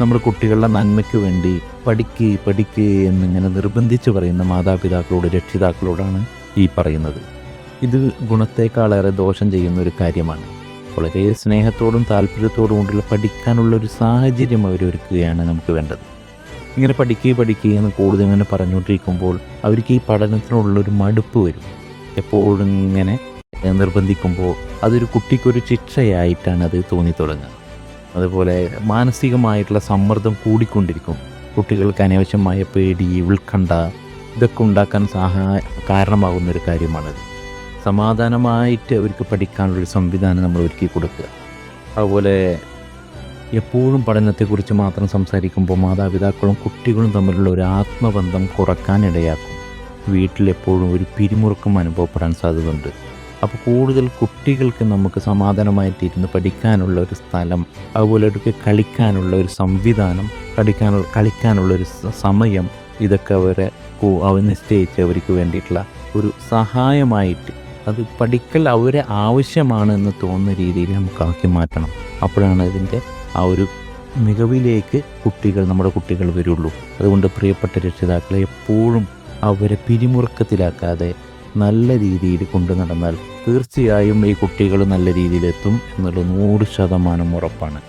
നമ്മുടെ കുട്ടികളുടെ നന്മയ്ക്ക് വേണ്ടി പഠിക്ക് പഠിക്ക് എന്നിങ്ങനെ നിർബന്ധിച്ച് പറയുന്ന മാതാപിതാക്കളോട് രക്ഷിതാക്കളോടാണ് ഈ പറയുന്നത്. ഇത് ഗുണത്തേക്കാളേറെ ദോഷം ചെയ്യുന്ന ഒരു കാര്യമാണ് വളരെ സ്നേഹത്തോടും താല്പര്യത്തോടും കൊണ്ടുള്ള പഠിക്കാനുള്ള ഒരു സാഹചര്യം അവർ ഒരുക്കുകയാണ് നമുക്ക് വേണ്ടത്. ഇങ്ങനെ പഠിക്കുക പഠിക്കുക എന്ന് കൂടുതൽ ഇങ്ങനെ പറഞ്ഞുകൊണ്ടിരിക്കുമ്പോൾ അവർക്ക് ഈ പഠനത്തിനുള്ളൊരു മടുപ്പ് വരും. എപ്പോഴും ഇങ്ങനെ നിർബന്ധിക്കുമ്പോൾ അതൊരു കുട്ടിക്കൊരു ശിക്ഷയായിട്ടാണ് അത് തോന്നി തുടങ്ങുക അതുപോലെ മാനസികമായിട്ടുള്ള സമ്മർദ്ദം കൂടിക്കൊണ്ടിരിക്കും. കുട്ടികൾക്ക് അനാവശ്യമായ പേടി ഉത്കണ്ഠ ഇതൊക്കെ ഉണ്ടാക്കാൻ സഹായ കാരണമാകുന്ന ഒരു കാര്യമാണത്. സമാധാനമായിട്ട് അവർക്ക് പഠിക്കാനുള്ളൊരു സംവിധാനം നമ്മൾ ഒരുക്കി കൊടുക്കുക. അതുപോലെ എപ്പോഴും പഠനത്തെക്കുറിച്ച് മാത്രം സംസാരിക്കുമ്പോൾ മാതാപിതാക്കളും കുട്ടികളും തമ്മിലുള്ള ഒരു ആത്മബന്ധം കുറക്കാനിടയാക്കും. വീട്ടിലെപ്പോഴും ഒരു പിരിമുറുക്കം അനുഭവപ്പെടാൻ സാധ്യതയുണ്ട്. അപ്പോൾ കൂടുതൽ കുട്ടികൾക്ക് നമുക്ക് സമാധാനമായിട്ടിരുന്ന് പഠിക്കാനുള്ള ഒരു സ്ഥലം അതുപോലെ അവർക്ക് കളിക്കാനുള്ള ഒരു സംവിധാനം പഠിക്കാനുള്ള കളിക്കാനുള്ള ഒരു സമയം ഇതൊക്കെ അവരെ നിശ്ചയിച്ച് അവർക്ക് വേണ്ടിയിട്ടുള്ള ഒരു സഹായമായിട്ട് അത് പഠിക്കൽ അവരെ ആവശ്യമാണ് എന്ന് തോന്നുന്ന രീതിയിൽ നമുക്ക് ആക്കി മാറ്റണം. അപ്പോഴാണ് ഇതിന്റെ ആ ഒരു മികവിലേക്ക് കുട്ടികൾ നമ്മുടെ കുട്ടികൾ വരുള്ളൂ. അതുകൊണ്ട് പ്രിയപ്പെട്ട രക്ഷിതാക്കളെ എപ്പോഴും അവരെ പിരിമുറുക്കത്തിലാക്കാതെ നല്ല രീതിയിൽ കൊണ്ടു നടന്നാൽ തീർച്ചയായും ഈ കുട്ടികൾ നല്ല രീതിയിലെത്തും എന്നുള്ള നൂറ് ശതമാനം ഉറപ്പാണ്.